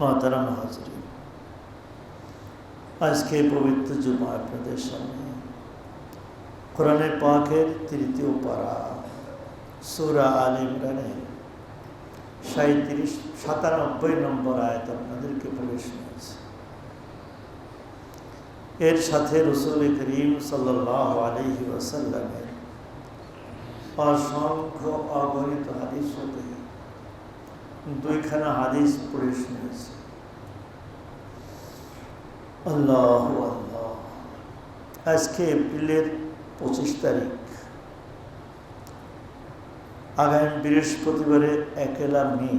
মহতারাম হাজরি। আজকে পবিত্র জুমা আপনাদের সামনে কোরআনের পাকের তৃতীয় পারা, সুরা আল ইমরানের সাঁত্রিশ সাতানব্বই নম্বর আয়াত আপনাদেরকে পড়ে শুনেছি এর সাথে রসুল করিম সাল্লাহ আলহি ওয়াসাল্লামের অসংখ্য অগণিত হাদিস হতে দুইখানা হাদিস পড়ে শুনেছি। আল্লাহ আল্লাহ। আজকে এপ্রিলের পঁচিশ তারিখ। আগামী বৃহস্পতিবারে একেলা মে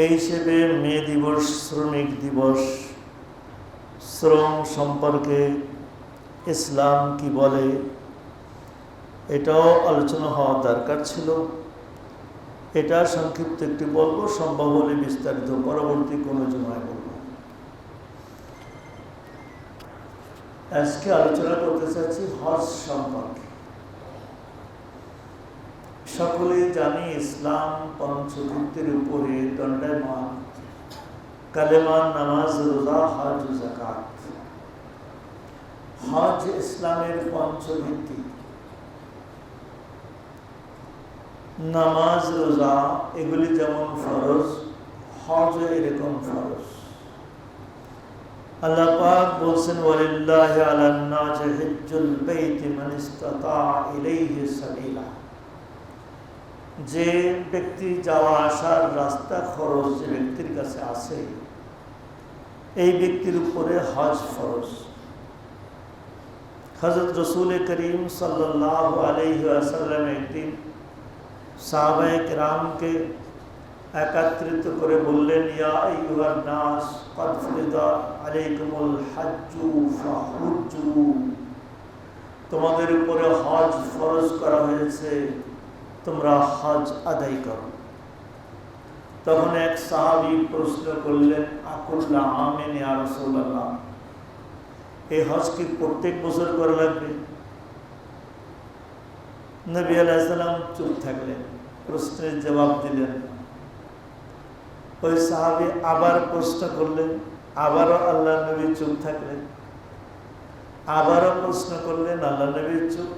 এই হিসেবে মে দিবস, শ্রমিক দিবস, শ্রম সম্পর্কে ইসলাম কি বলে, এটাও আলোচনা হওয়া দরকার ছিল। এটা সংক্ষিপ্ত একটি বলব সম্ভব হলে বিস্তারিত পরবর্তী কোনো জমায় বলব আজকে আলোচনা করতে চাচ্ছি হজ সম্পর্কে। সকলেই জানি ইসলাম পঞ্চভুক্তির উপরে দণ্ডায়মান। কালেমান নামাজ, রোজা, হজ জাকাত হজ ইসলামের পঞ্চভিত্তি নামাজ, রোজা, এগুলি যেমন ফরজ হজ এরকম ফরজ। আল্লাহ পাক বলছেন, ওয়ালিল্লাহি আলান নাস হিজ্জুল বাইতি মান ইসতাতা ইলাইহি সাবিলা। যে ব্যক্তি যাওয়া আসার রাস্তা খরচ যে ব্যক্তির কাছে আছে, এই ব্যক্তির উপরে হজ ফরজ। হজরত রসুল করিম সাল্লাহ আলহিহাসাল্লাম একদিন সাহবায়ক রামকে একত্রিত করে বললেন, ইয়া ইউহার নাস কদফরিদা আলাইকুমুল হাজ্জু ফাহুজ্জু। তোমাদের উপরে হজ ফরজ করা হয়েছে, তোমরা হজ আদায় করো। তখন এক সাহাবি প্রশ্ন করলেন, আকুল্লা আমেন রসুল্লাহ এই হজ কি প্রত্যেক বছর করা লাগবে? নবী আলাইসালাম চুপ থাকলেন। প্রশ্নের জবাব দিলেন। ওই সাহাবি আবার প্রশ্ন করলেন, আবারও আল্লাহ নবী চুপ থাকলেন। আবারও প্রশ্ন করলেন আল্লাহ নবী চুপ।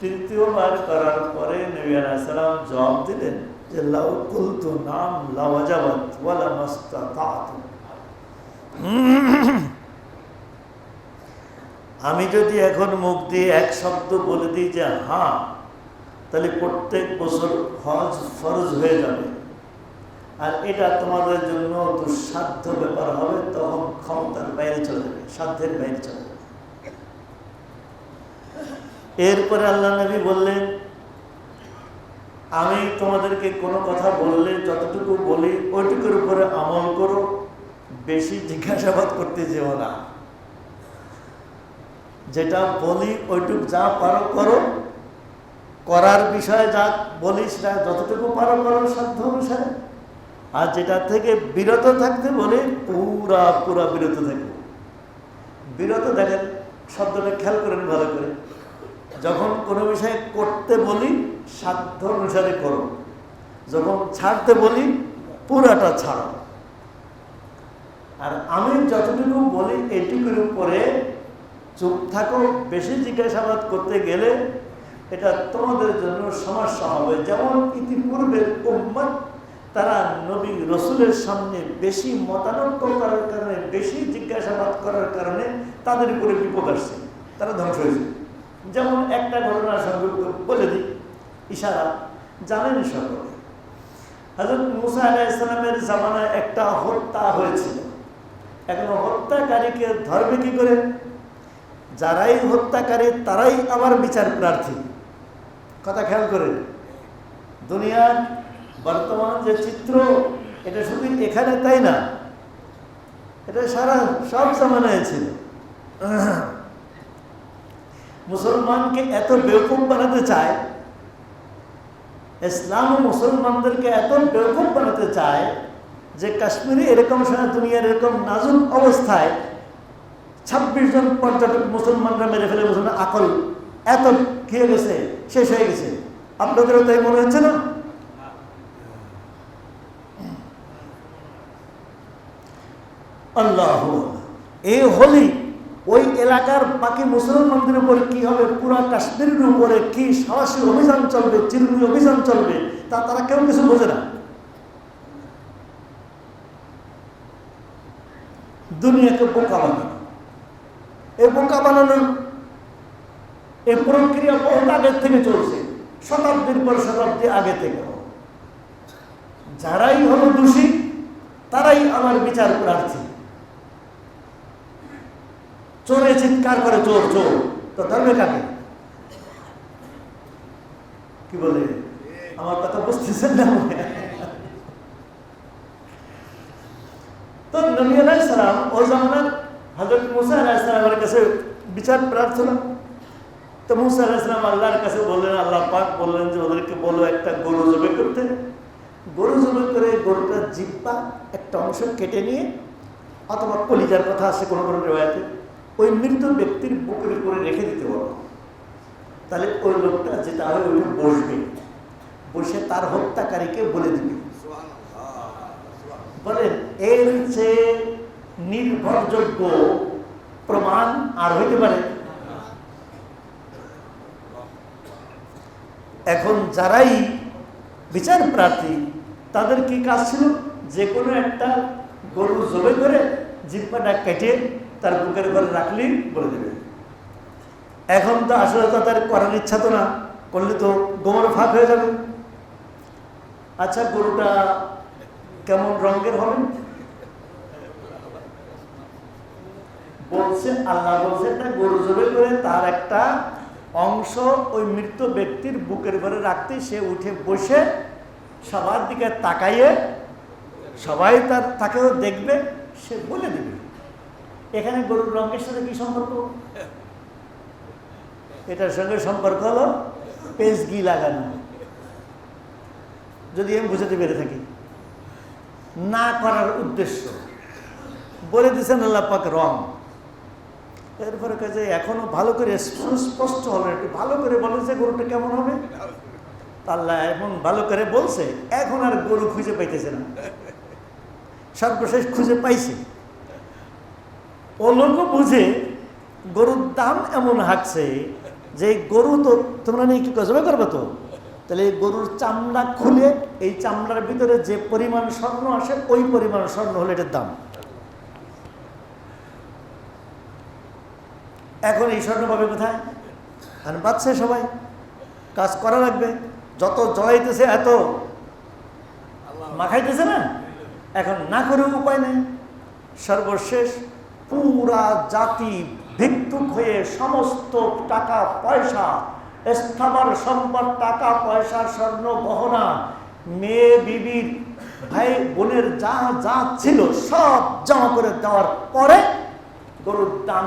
তৃতীয়বার করার পরে নবী আলাইসালাম জবাব দিলেন যে, লাউ কুলতু নাম লাওয়াজাবাত ওয়ালা মাস্তাতাত। আমি যদি এখন মুখ দিয়ে এক শব্দ বলে দিই যে হ্যাঁ তাহলে প্রত্যেক বছর হজ ফরজ হয়ে যাবে। আর এটা তোমাদের জন্য দুঃসাধ্য ব্যাপার হবে, তখন ক্ষমতার বাইরে চলে যাবে, সাধ্যের বাইরে চলে যাবে। এরপরে আল্লাহ নবী বললেন, আমি তোমাদেরকে কোনো কথা বললে, যতটুকু বলি, ওইটুকুর উপরে আমল করো, বেশি জিজ্ঞাসাবাদ করতে যেও না। যেটা বলি, ওইটুক যা পারো করো করার বিষয়ে যা বলি সেটা যতটুকু পারো করো সাধ্য অনুসারে। আর যেটা থেকে বিরত থাকতে বলে, পুরা পুরা বিরত থাকবে। বিরত দেখেন, শব্দটা খেয়াল করেন ভালো করে। যখন কোনো বিষয়ে করতে বলি, সাধ্য অনুসারে করো। যখন ছাড়তে বলি, পুরাটা ছাড়ো। আর আমি যতটুকু বলি, এটুকুর উপরে চুপ থাকো, বেশি জিজ্ঞাসাবাদ করতে গেলে এটা তোমাদের জন্য সমস্যা হবে। যেমন ইতিপূর্বের উম্মত, তারা নবী রসুলের সামনে বেশি মতানক্য করার কারণে, বেশি জিজ্ঞাসাবাদ করার কারণে তাদের উপরে বিপদ আসছে। তারা ধ্বংস হয়েছে যেমন একটা ঘটনা সঙ্গে বলে দিই, ইশারা। জানেন সকলে হাজরত মুসা আলাহ ইসলামের জামানায় একটা হত্যা হয়েছিল এখন হত্যাকারীকে ধরবে কি করে? যারাই হত্যাকারী, তারাই আমার বিচার প্রার্থী। কথা খেয়াল করে দুনিয়ার বর্তমান যে চিত্র, এটা শুধু এখানে তাই না, এটা সারা সব জামানায় ছিল। মুসলমানকে এত বেউকুম বানাতে চায়, ইসলাম মুসলমানদেরকে এত বেউকুম বানাতে চায়, যে কাশ্মীরে এরকম সময় দুনিয়ার এরকম নাজুক অবস্থায় ছাব্বিশ জন পর্যটক মুসলমানরা মেরে ফেলে মুসলমান আকল, এত খেয়ে গেছে। শেষ হয়ে গেছে। আপনাদেরও তাই মনে হচ্ছে না? আল্লাহ এই হোলি, ওই এলাকার বাকি মুসলমানদের উপর কি হবে? পুরা কাশ্মীরের উপরে কি সাহসী অভিযান চলবে চিরুনি অভিযান চলবে? তা তারা কেউ কিছু বোঝে না। দুনিয়াকে বোকা বানানো। এই বোকা বানানোর এই প্রক্রিয়া বহুত আগের থেকে চলছে, শতাব্দীর পর শতাব্দী আগে থেকে। যারাই হলো দোষী, তারাই আমার বিচার প্রার্থী চোরে চিৎকার করে, চোর চোর, তো ধরবে কাকে? কি বলে? আমার কথা বুঝতেছেন না তো নবী আলাইসালাম ওই জামানার হজরত মুসা আলাইসালামের কাছে বিচার প্রার্থনা তো মুসা আলাইসালাম আল্লাহর কাছে বললেন আল্লাহ পাক বললেন যে ওদেরকে বলো একটা গরু জবে করতে। গরু জবে করে গরুটার জিব্বা একটা অংশ কেটে নিয়ে অথবা কলিজার কথা আছে কোনো কোনো রেওয়াতে ওই মৃত ব্যক্তির বুকের উপরে রেখে দিতে বলো। তাহলে ওই লোকটা যেটা হয় ওইটা বসবে। বসে তার হত্যাকারীকে বলে দিবে। বলেন এর চেয়ে নির্ভরযোগ্য প্রমাণ আর হইতে পারে। এখন যারাই বিচার প্রার্থী তাদের কি কাজ ছিল যে কোনো একটা গরু জবে করে জিব্বাটা কেটে তার বুকের ঘরে রাখলেই বলে দেবে। এখন তো আসলে তো তার করার ইচ্ছা তো না, করলে তো গোমর ফাঁক হয়ে যাবে। আচ্ছা গরুটা কেমন রঙের হবে? বলছে, আল্লাহ বলছে, একটা গরু জবে করে তার একটা অংশ ওই মৃত ব্যক্তির বুকের ঘরে রাখতে সে উঠে বসে সবার দিকে তাকাইয়ে সবাই তার, তাকেও দেখবে, সে বলে দেবে। এখানে গরুর রঙের সাথে কি সম্পর্ক? এটার সঙ্গে সম্পর্ক হলো পেজগি লাগানো। যদি আমি বুঝাতে পেরে থাকি। না করার উদ্দেশ্য। বলে দিচ্ছেন আল্লাহ পাক রং। এরপরে কাজে এখনও ভালো করে সুস্পষ্ট হলো একটু ভালো করে বলে যে গরুটা কেমন হবে। আল্লাহ এমন ভালো করে বলছে, এখন আর গরু খুঁজে পাইতেছে না। সর্বশেষ খুঁজে পাইছে। ও লোক বুঝে, গরুর দাম এমন হাঁকছে যে গরু তো তোমরা নিয়ে কি কজবে করবে তো। তাহলে গরুর চামড়া খুলে, এই চামড়ার ভিতরে যে পরিমাণ স্বর্ণ আসে, ওই পরিমাণ স্বর্ণ হলে এটার দাম। এখন এই স্বর্ণ পাবে কোথায়? আর পাচ্ছে সবাই। কাজ করা লাগবে। যত জড়াইতেছে এত মাখাইতেছে না? এখন না করেও উপায় নেই। সর্বশেষ পুরা জাতি ভিক্ষুক হয়ে সমস্ত টাকা পয়সা, স্থাবর সম্পদ, টাকা পয়সা, স্বর্ণ গহনা, মেয়ে, বিবির, ভাই, বোনের যা যা ছিল সব জমা করে দেওয়ার পরে গরুর দাম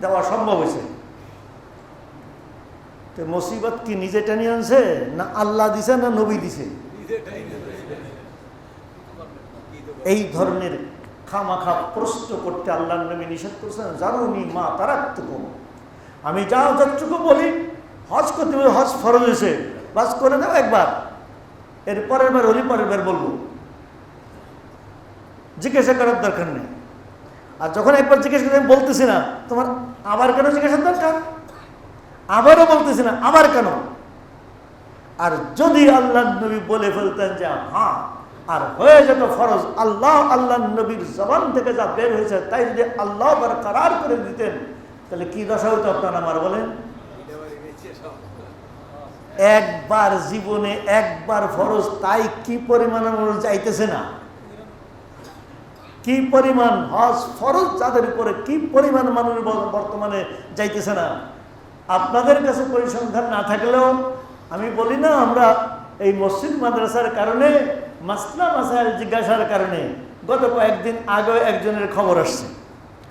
দেওয়া সম্ভব হয়েছে। তো মুসিবত কি নিজে টেনে আনছে, না আল্লাহ দিছে, না নবী দিছে? এই ধরনের খামাখা প্রশ্ন করতে আল্লাহ নবী নিষেধ করছেন জানুনি মা তারাত্মক আমি যা যতটুকু বলি, হজ করতে হজ ফরজ হয়েছে। বাস করে দাও একবার। এর পরের বার হলি পরের বার বলব। জিজ্ঞাসা করার দরকার নেই। আর যখন একবার জিজ্ঞেস করে, আমি বলতেছি না। তোমার আবার কেন জিজ্ঞাসার দরকার? আবারও বলতেছি না, আবার কেন? আর যদি আল্লাহ নবী বলে ফেলতেন যে হ্যাঁ আর হয়ে যেত ফরজ, আল্লাহ আল্লাহ নবীর জবান থেকে যা বের হয়েছে, তাই যদি আল্লাহ কারার করে দিতেন, তাহলে কি দশা হতো আপনার আমার বলেন? একবার জীবনে একবার ফরজ, তাই কি পরিমাণ যাইতেছে না? কি পরিমাণ হজ ফরজ যাদের উপরে কি পরিমাণ মানুষ বর্তমানে যাইতেছে না? আপনাদের কাছে পরিসংখ্যান না থাকলেও আমি বলি না, আমরা এই মসজিদ মাদ্রাসার কারণে, মাসলা মাসাইল জিজ্ঞাসার কারণে গত কয়েকদিন আগে একজনের খবর আসছে।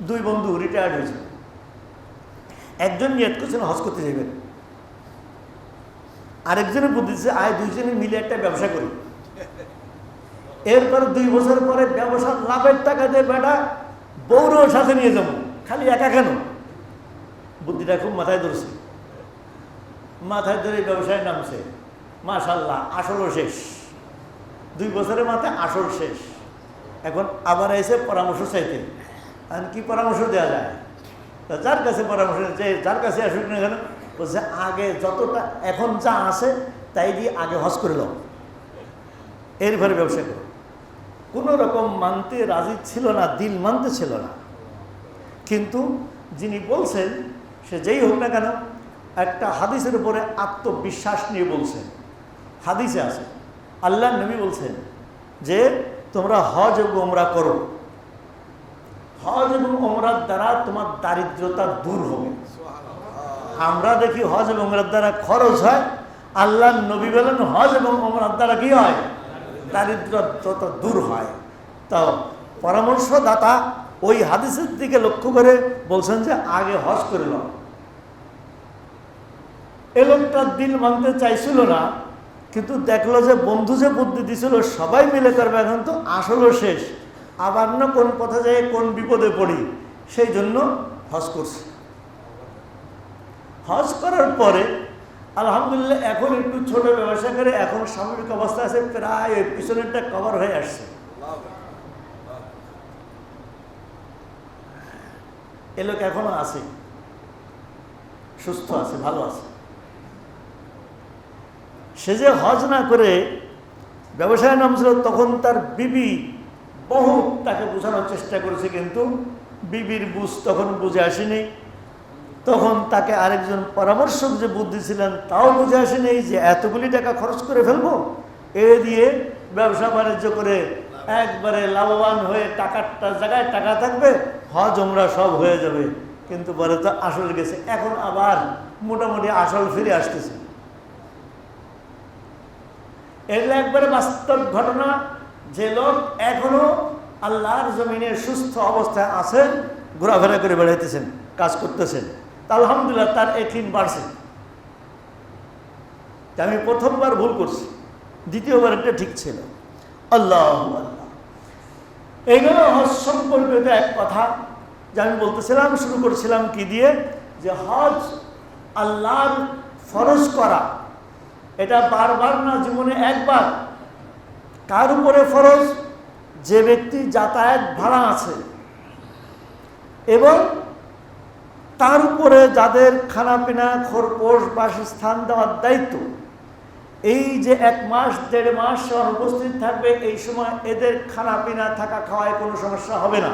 দুই বন্ধু রিটায়ার্ড হয়েছে। একজন নিয়ত করছেন হজ করতে যাবেন আরেকজনের বুদ্ধি আয় দুইজনে মিলে একটা ব্যবসা করি। এরপর দুই বছর পরে ব্যবসার লাভের টাকা দিয়ে বেটা বৌরও সাথে নিয়ে যাব। খালি একা কেন? বুদ্ধিটা খুব মাথায় ধরছে। মাথায় ধরে ব্যবসায় নামছে। মাশাল্লাহ, আসরও শেষ। দুই বছরের মাথায় আসর শেষ। এখন আবার এসে পরামর্শ চাইতে। আর কি পরামর্শ দেওয়া যায়? তা যার কাছে পরামর্শ যে যার কাছে আসুক না কেন, বলছে, আগে যতটা, এখন যা আছে, তাই দিয়ে আগে হজ করে দাও এরপরে ব্যবসা করো। কোনো রকম মানতে রাজি ছিল না, দিল মানতে ছিল না। কিন্তু যিনি বলছেন, সে যেই হোক না কেন, একটা হাদিসের উপরে আত্মবিশ্বাস নিয়ে বলছেন। হাদিসে আছে, আল্লাহ নবী বলছেন যে, তোমরা হজ এবং ওমরা করো। হজ এবং ওমরার দ্বারা তোমার দারিদ্রতা দূর হবে। আমরা দেখি হজ এবং ওমরার দ্বারা খরচ হয়, আল্লাহ নবী বলেন হজ এবং ওমরার দ্বারা কি হয়? দারিদ্রতা দূর হয়। তো পরামর্শদাতা ওই হাদিসের দিকে লক্ষ্য করে বলছেন যে, আগে হজ করে নাও। এ লোকটা দিল মানতে চাইছিল না, কিন্তু দেখল যে বন্ধু যে বুদ্ধি দিছিল, সবাই মিলে করবে এখন তো আসলও শেষ। আবার না কোন পথে যায় কোন বিপদে পড়ি, সেই জন্য হজ করছে। হজ করার পরে আলহামদুলিল্লাহ, এখন একটু ছোট ব্যবসা করে এখন সামরিক অবস্থা আছে, প্রায় ওই পিছনেরটা কভার হয়ে আসছে। এ লোক এখনও আছে, সুস্থ আছে, ভালো আছে। সে যে হজ না করে ব্যবসায় নামছিল, তখন তার বিবি বহু তাকে বোঝানোর চেষ্টা করেছে, কিন্তু বিবির বুঝ তখন বুঝে আসেনি। তখন তাকে আরেকজন পরামর্শক যে বুদ্ধি ছিলেন, তাও বুঝে আসেনি যে এতগুলি টাকা খরচ করে ফেলব। এ দিয়ে ব্যবসা বাণিজ্য করে একবারে লাভবান হয়ে টাকারটা জায়গায় টাকা থাকবে, হজ আমরা সব হয়ে যাবে। কিন্তু পরে তো আসল গেছে, এখন আবার মোটামুটি আসল ফিরে আসতেছে। এগুলো একবারে বাস্তব ঘটনা, যে লোক এখনও আল্লাহর জমিনে সুস্থ অবস্থায় আছেন ঘোরাফেরা করে বেড়াইতেছেন, কাজ করতেছেন। আলহামদুলিল্লাহ তার একিন বাড়ছে আমি প্রথমবার ভুল করছি, দ্বিতীয়বার এটা ঠিক ছিল। আল্লাহ আল্লাহ। এইগুলো হজ সম্পর্কিত এক কথা যে আমি বলতেছিলাম, শুরু করছিলাম কি দিয়ে? যে হজ আল্লাহর ফরজ করা, এটা বারবার না জীবনে একবার। কার উপরে ফরজ? যে ব্যক্তি যাতায়াত ভাড়া আছে। এবং তার উপরে যাদের খানাপিনা খোরপোশ বাসস্থান দেওয়ার দায়িত্ব, এই যে এক মাস, দেড় মাস অনুপস্থিত থাকবে, এই সময় এদের খানাপিনা, থাকা খাওয়ায় কোনো সমস্যা হবে না।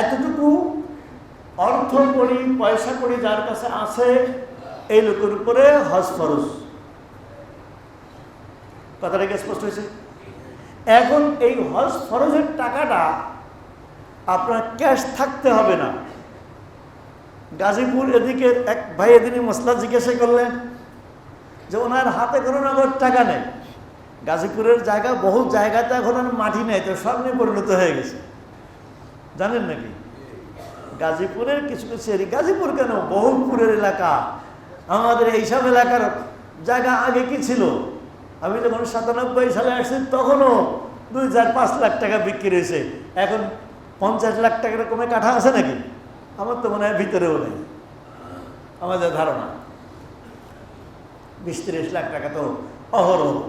এতটুকু অর্থ করি, পয়সা করি যার কাছে আছে, এই লোকের উপরে হজ ফরজ। কথাটা কি স্পষ্ট হয়েছে? এখন এই হজ ফরজের টাকাটা আপনার ক্যাশ থাকতে হবে না। গাজীপুর এদিকে এক ভাই এদিনই মশলা জিজ্ঞাসা করলেন যে ওনার হাতে কোনো নগদ টাকা নেই। গাজীপুরের জায়গা, বহু জায়গাতে এখন আর মাটি নেই, তো স্বর্ণে পরিণত হয়ে গেছে। জানেন নাকি? গাজীপুরের কিছু কিছু এরিয়া গাজীপুর কেন? বহুপুরের এলাকা। আমাদের এইসব এলাকার জায়গা আগে কি ছিল? আমি যখন সাতানব্বই সালে আসছি, তখনও দুই চার পাঁচ লাখ টাকা বিক্রি হয়েছে। এখন পঞ্চাশ লাখ টাকার কমে কাঠা আছে নাকি? আমার তো মনে হয় ভিতরেও নেই। আমাদের ধারণা। বিশ তিরিশ লাখ টাকা তো অহরহ।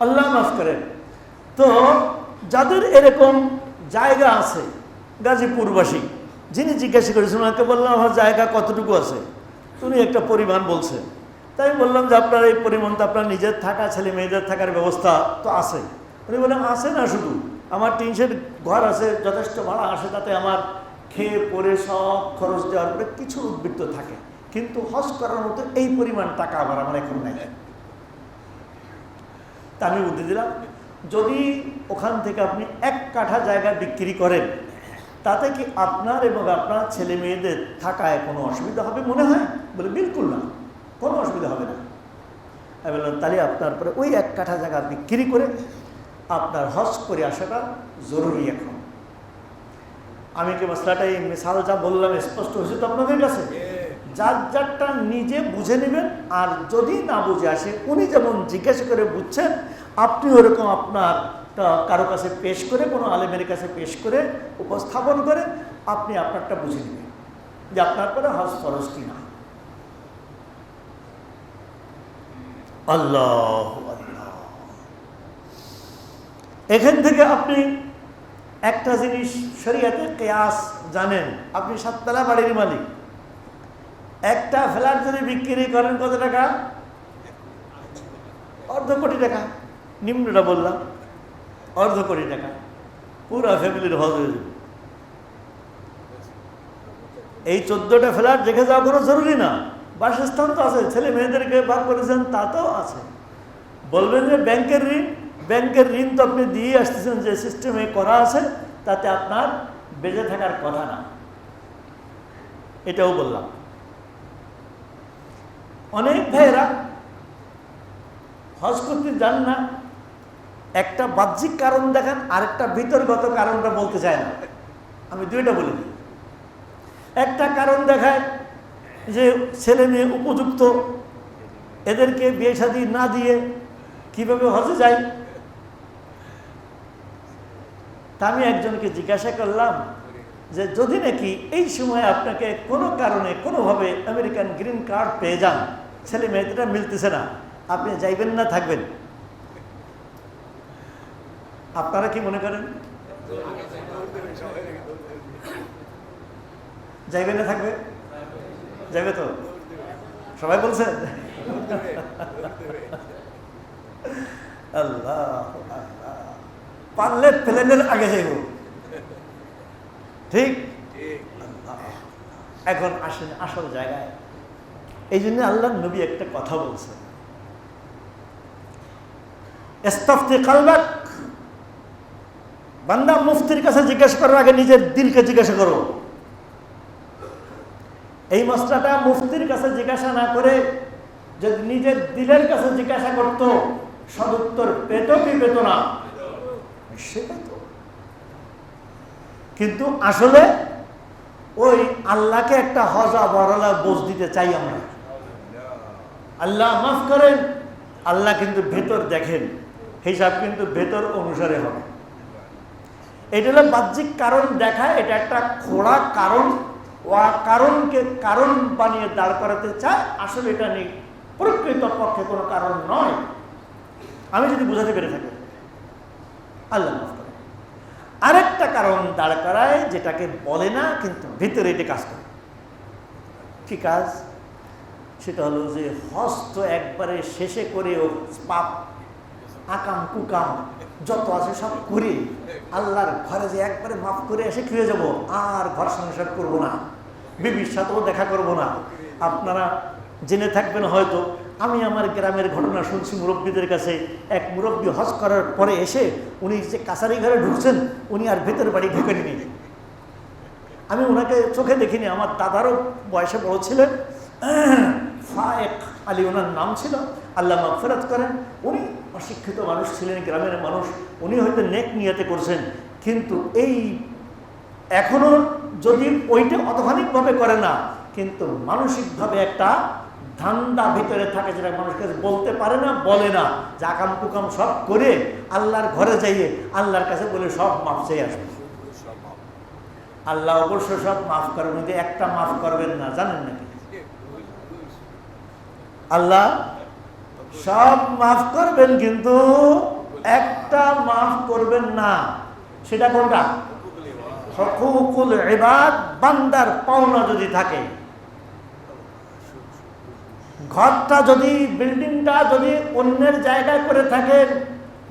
আল্লাহ মাফ করেন। তো যাদের এরকম জায়গা আছে, গাজীপুরবাসী, যিনি জিজ্ঞাসা করেছেন, ওনাকে বললাম আমার জায়গা কতটুকু আছে? উনি একটা পরিমাণ বলছেন। তাই বললাম যে, আপনার এই পরিমাণ তো আপনার নিজের থাকা, ছেলে মেয়েদের থাকার ব্যবস্থা তো আছে। উনি বললাম আছে না শুধু। আমার টিনশের ঘর আছে, যথেষ্ট ভাড়া আসে, তাতে আমার খেয়ে পরে সব খরচ দেওয়ার পরে কিছু উদ্বৃত্ত থাকে। কিন্তু হজ করার মতো এই পরিমাণ টাকা আবার আমার এখন নাই। তা আমি বুদ্ধি দিলাম, যদি ওখান থেকে আপনি এক কাঠা জায়গা বিক্রি করেন, তাতে কি আপনার এবং আপনার ছেলে মেয়েদের থাকায় কোনো অসুবিধা হবে মনে হয়? বলে, বিলকুল না, কোনো অসুবিধা হবে না। আমি বললাম, তাহলে আপনার পরে ওই এক কাঠা জায়গা বিক্রি করে আপনার হজ করে আসাটা জরুরি এখন। আমি কি মশলাটা এই মিসাল যা বললাম স্পষ্ট হয়েছে তো আপনাদের কাছে? যার যারটা নিজে বুঝে নেবেন আর যদি না বুঝে আসে উনি যেমন জিজ্ঞাসা করে বুঝছেন আপনি ওরকম আপনার কারও কাছে পেশ করে কোনো আলেমের কাছে পেশ করে উপস্থাপন করে আপনি আপনারটা বুঝে নেবেন যে আপনার পরে হজ ফরজ কিনা। আল্লাহ আল্লাহ। এখান থেকে আপনি একটা জিনিস শরিয়াতে কেয়াস জানেন। আপনি সাততলা বাড়ির মালিক। একটা ফ্ল্যাট যদি বিক্রি করেন কত টাকা? অর্ধ কোটি টাকা। নিম্নটা বললাম। অর্ধ কোটি টাকা। পুরো ফ্যামিলির হজ হয়ে যাবে। এই চোদ্দটা ফ্ল্যাট রেখে যাওয়া কোনো জরুরি না। বাসস্থান তো আছে। ছেলে মেয়েদেরকে ভাগ করেছেন তা তো আছে। বলবেন যে ব্যাংকের ঋণ? ব্যাংকের ঋণ তো আপনি দিয়ে আসতেছেন যে সিস্টেমে করা আছে, তাতে আপনার বেঁচে থাকার কথা না। এটাও বললাম। অনেক ভাইয়েরা হজ করতে যান না, একটা বাহ্যিক কারণ দেখান, আরেকটা ভিতরগত কারণটা বলতে চায় না। আমি দুইটা বলে। দিই একটা কারণ দেখায় যে ছেলে মেয়ে উপযুক্ত, এদেরকে বিয়ে শাদী না দিয়ে কীভাবে হজে যায় তা আমি একজনকে জিজ্ঞাসা করলাম যে যদি নাকি এই সময় আপনাকে কোনো কারণে কোনোভাবে আমেরিকান গ্রিন কার্ড পেয়ে যান ছেলে মেয়েদেরা মিলতেছে না আপনি যাইবেন না থাকবেন? আপনারা কি মনে করেন? যাইবে না থাকবে? যাইবে তো? সবাই বলছেন আল্লাহ আল্লাহ পারলে প্লেনের আগে যাইব। ঠিক? এখন আসেন আসল জায়গায়। এই জন্য আল্লাহ নবী একটা কথা কালবাক। বান্দা মুফতির কাছে জিজ্ঞাসা করার আগে নিজের দিলকে জিজ্ঞাসা করো। এই মশলাটা মুফতির কাছে জিজ্ঞাসা না করে যদি নিজের দিলের কাছে জিজ্ঞাসা করত, সদুত্তর পেত কি পেত না? সে পেত কিন্তু আসলে ওই আল্লাহকে একটা হজা বড়লা বোঝ দিতে চাই আমরা। আল্লাহ মাফ করেন, আল্লাহ কিন্তু ভেতর দেখেন, হিসাব কিন্তু ভেতর অনুসারে হবে। এটা হলো বাহ্যিক কারণ দেখা, এটা একটা খোড়া কারণ, ওয়া কারণকে কারণ বানিয়ে দাঁড় করাতে চায়, আসলে এটা নেই প্রকৃত পক্ষে কোনো কারণ নয়। আমি যদি বুঝাতে পেরে থাকি। আল্লাহ মাফ করে। আরেকটা কারণ দাঁড় করায় যেটাকে বলে না, কিন্তু ভিতরে এটা কাজ করে। কি কাজ? সেটা হলো যে হস্ত একবারে শেষে করে ও পাপ, আকাম, কুকাম যত আছে সব করে। আল্লাহর ঘরে যে একবারে মাফ করে এসে খেয়ে যাব? আর ঘর সংসার করব না। বিবির সাথেও দেখা করব না। আপনারা জেনে থাকবেন হয়তো আমি আমার গ্রামের ঘটনা শুনছি মুরব্বীদের কাছে। এক মুরব্বী হজ করার পরে এসে উনি যে কাছারি ঘরে ঢুকছেন, উনি আর ভেতর বাড়ি ঢুকেননি। আমি ওনাকে চোখে দেখিনি, আমার দাদারও বয়সে বড় ছিলেন। ফায়েক আলী ওনার নাম ছিল, আল্লাহ মাগফেরাত করেন। উনি অশিক্ষিত মানুষ ছিলেন, গ্রামের মানুষ। উনি হয়তো নেক নিয়াতে করছেন, কিন্তু এই এখনও যদি ওইটা অতখানিকভাবে করে না, কিন্তু মানসিকভাবে একটা ধান্দা ভিতরে থাকে যেটা মানুষকে বলতে পারে না, বলে না। যে আকাম কুকাম সব করে আল্লাহর ঘরে যাইয়ে আল্লাহর কাছে বলে সব মাফ চেয়ে আসবে। আল্লাহ অবশ্য সব মাফ করবেন, কিন্তু একটা মাফ করবেন না, জানেন নাকি? আল্লাহ সব মাফ করবেন, কিন্তু একটা মাফ করবেন না। সেটা কোনটা? হকুকুল ইবাদ, বান্দার পাওনা যদি থাকে ঘরটা যদি বিল্ডিংটা যদি অন্যের জায়গায় করে থাকেন,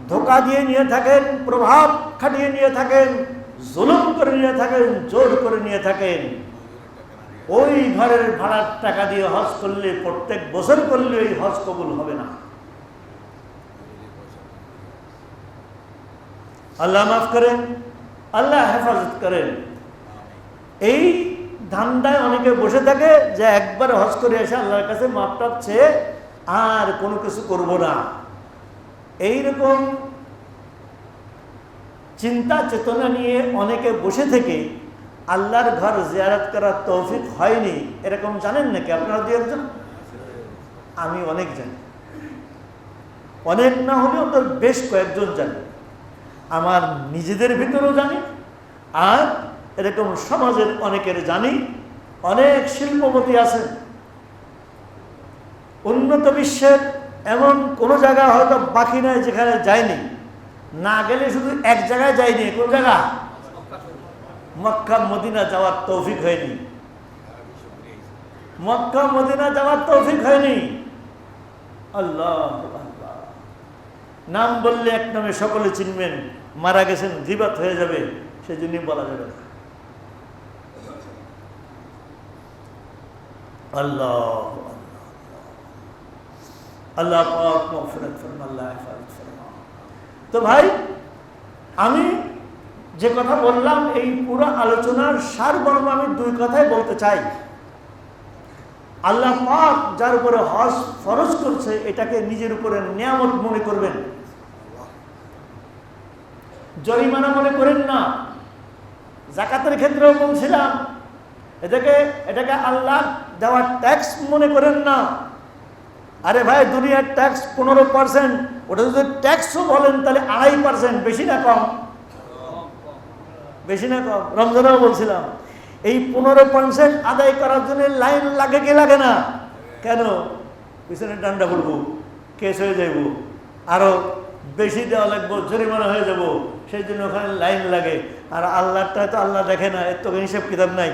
ধোকা দিয়ে নিয়ে থাকেন, প্রভাব খাটিয়ে নিয়ে থাকেন, জুলুম করে নিয়ে থাকেন, জোর করে নিয়ে থাকেন, ওই ঘরের ভাড়ার টাকা দিয়ে হজ করলে, প্রত্যেক বছর করলে ওই হজ কবুল হবে না। আল্লাহ মাফ করেন, আল্লাহ হেফাজত করেন। এই ধান্দায় অনেকে বসে থাকে যে একবার হজ করে এসে আল্লাহর কাছে মাপটাপ চেয়ে আর কোনো কিছু করব না। এইরকম চিন্তা চেতনা নিয়ে অনেকে বসে থেকে আল্লাহর ঘর জিয়ারত করার তৌফিক হয়নি। এরকম জানেন নাকি আপনারা দু একজন? আমি অনেক জানি। অনেক না হলেও তো বেশ কয়েকজন জানি। আমার নিজেদের ভিতরেও জানি। আর এরকম সমাজের অনেকের জানি অনেক শিল্পপতি আছেন। উন্নত বিশ্বের এমন কোনো জায়গা হয়তো বাকি নাই যেখানে যায়নি। না গেলে শুধু এক জায়গায় যায়নি, কোন জায়গা? মক্কা, মদিনা যাওয়ার তৌফিক হয়নি। মক্কা, মদিনা যাওয়ার তৌফিক হয়নি। আল্লাহ নাম বললে এক নামে সকলে চিনবেন, মারা গেছেন, জিবাত হয়ে যাবে, সেজন্যই বলা যাবে না। আল্লাহ। আল্লাহ। তো ভাই, আমি যে কথা বললাম, এই পুরো আলোচনার সারমর্ম আমি দুই কথাই বলতে চাই। আল্লাহ পাক যার উপরে হজ ফরজ করছে, এটাকে নিজের উপরে নিয়ামত মনে করবেন। জরিমানা মনে করেন না। জাকাতের ক্ষেত্রেও বলছিলাম এটাকে এটাকে আল্লাহ দেওয়ার ট্যাক্স মনে করেন না। আরে ভাই, দুনিয়ার ট্যাক্স পনেরো পার্সেন্ট ওটা যদি ট্যাক্সও বলেন, তাহলে আড়াই পার্সেন্ট বেশি না কম? বেশি না কম? রমজানেও বলছিলাম। এই পনেরো পার্সেন্ট আদায় করার জন্য লাইন লাগে কি লাগে না? কেন? পিছনে ডান্ডা পড়ব, কেস হয়ে যাইব আরও বেশি দেওয়া লাগবো, জরিমানা হয়ে যাব, সেই জন্য ওখানে লাইন লাগে। আর আল্লাহটা তো আল্লাহ দেখে না, এর তো হিসেব কিতাব নাই।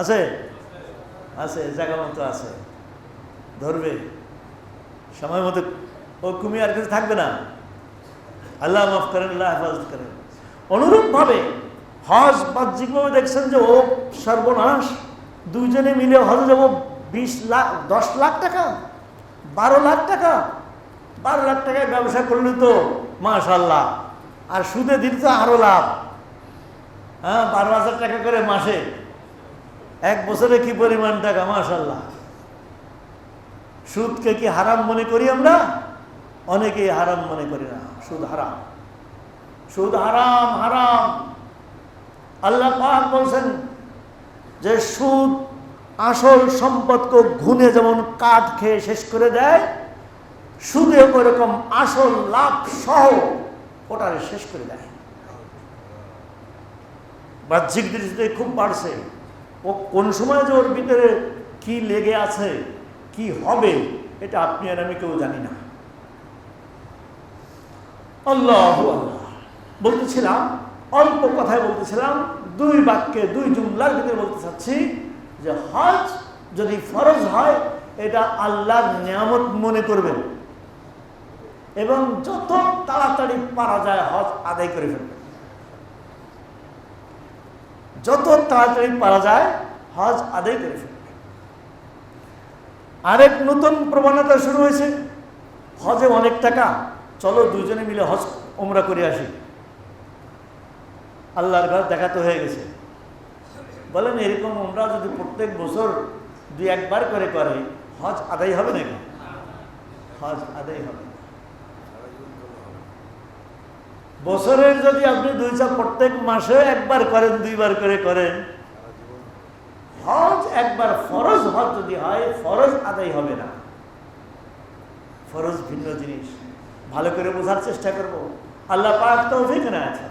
আছে? আছে, জায়গা মতো আছে। ধরবে। সময় মতো ও কুমি আর কিছু থাকবে না। আল্লাহ মাফ করেন, আল্লাহ হেফাজত করেন। অনুরূপভাবে হজ বাহ্যিকভাবে দেখছেন যে ও সর্বনাশ, দুইজনে মিলে হজ যাব বিশ লাখ, দশ লাখ টাকা, বারো লাখ টাকা। বারো লাখ টাকায় ব্যবসা করলে তো মাশাল্লাহ আর সুদে দিলে তো আরও লাভ। হ্যাঁ বারো হাজার টাকা করে মাসে। এক বছরে কি পরিমাণ টাকা? মাশাল্লাহ সুদকে কি হারাম মনে করি আমরা? অনেকেই হারাম মনে করি না। সুদ হারাম। সুদ হারাম হারাম। আল্লাহ বলছেন যে সুদ আসল সম্পদকে ঘুনে যেমন কাঠ খেয়ে শেষ করে দেয়, সুদে ওরকম আসল লাভ সহ ওটারে শেষ করে দেয়। বাহ্যিক দৃষ্টিতে খুব বাড়ছে। ও কোন সময় যে ওর ভিতরে কি লেগে আছে, কি হবে, এটা আপনি আর আমি কেউ জানি না। আল্লাহ আল্লাহ। বলতেছিলাম, অল্প কথায় বলতেছিলাম, দুই বাক্যে, দুই জুমলার ভিতরে বলতে চাচ্ছি যে হজ যদি ফরজ হয়, এটা আল্লাহর নিয়ামত মনে করবেন। এবং যত তাড়াতাড়ি পারা যায়, হজ আদায় করে ফেলবেন। যত তাড়াতাড়ি পারা যায়, হজ আদায় করে ফেলবেন আরেক নতুন প্রবণতা শুরু হয়েছে, হজে অনেক টাকা, চলো দুজনে মিলে হজ ওমরা করে আসি। আল্লাহর ঘর দেখা তো হয়ে গেছে। বলেন, এরকম ওমরা যদি প্রত্যেক বছর দুই একবার করে করে, হজ আদায় হবে নাকি? হজ আদায় হবে না। বছরের যদি আপনি দুই চাপ প্রত্যেক মাসে একবার করেন, দুইবার করে করেন, হজ একবার ফরজ হজ যদি হয়, ফরজ আদায় হবে না। ফরজ ভিন্ন জিনিস। ভালো করে বোঝার চেষ্টা করব। আল্লাহ পাক তো না আছে